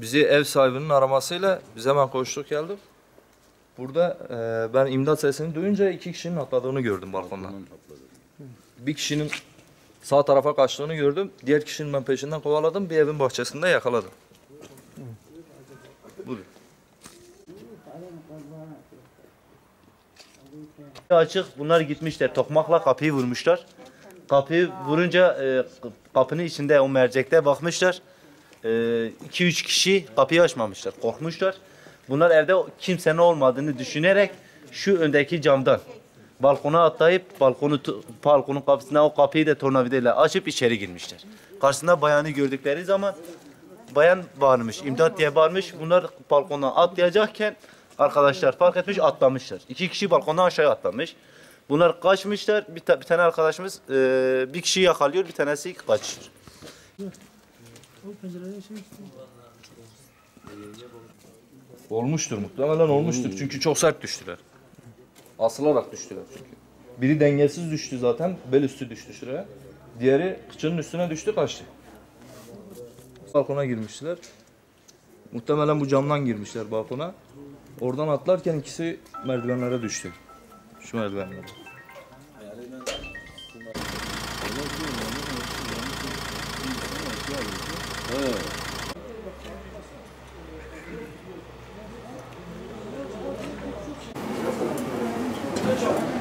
bizi ev sahibinin aramasıyla biz hemen koştuk geldik. Burada e, ben imdat sesini duyunca iki kişinin atladığını gördüm balkondan. Bir kişinin sağ tarafa kaçtığını gördüm. Diğer kişinin ben peşinden kovaladım. Bir evin bahçesinde yakaladım. Buyurun. Açık bunlar gitmişler tokmakla kapıyı vurmuşlar. Kapıyı vurunca e, kapının içinde o mercekte bakmışlar. 2-3 kişi kapıyı açmamışlar. Korkmuşlar. Bunlar evde kimsenin olmadığını düşünerek şu öndeki camdan balkona atlayıp balkonu balkonun kapısına o kapıyı da tornavidayla açıp içeri girmişler. Karşısında bayanı gördükleri zaman bayan bağırmış, imdat diye bağırmış. Bunlar balkondan atlayacakken arkadaşlar fark etmiş atlamışlar. İki kişi balkondan aşağı atlamış. Bunlar kaçmışlar. Bir, ta- bir tane arkadaşımız e, bir kişiyi yakalıyor, bir tanesi kaçıyor. Olmuştur muhtemelen olmuştur. Çünkü çok sert düştüler. Asılarak düştüler çünkü. Biri dengesiz düştü zaten. Bel üstü düştü şuraya. Diğeri kıçının üstüne düştü kaçtı. Balkona girmişler. Muhtemelen bu camdan girmişler balkona. Oradan atlarken ikisi merdivenlere düştü. Şu merdivenlere. Thank you.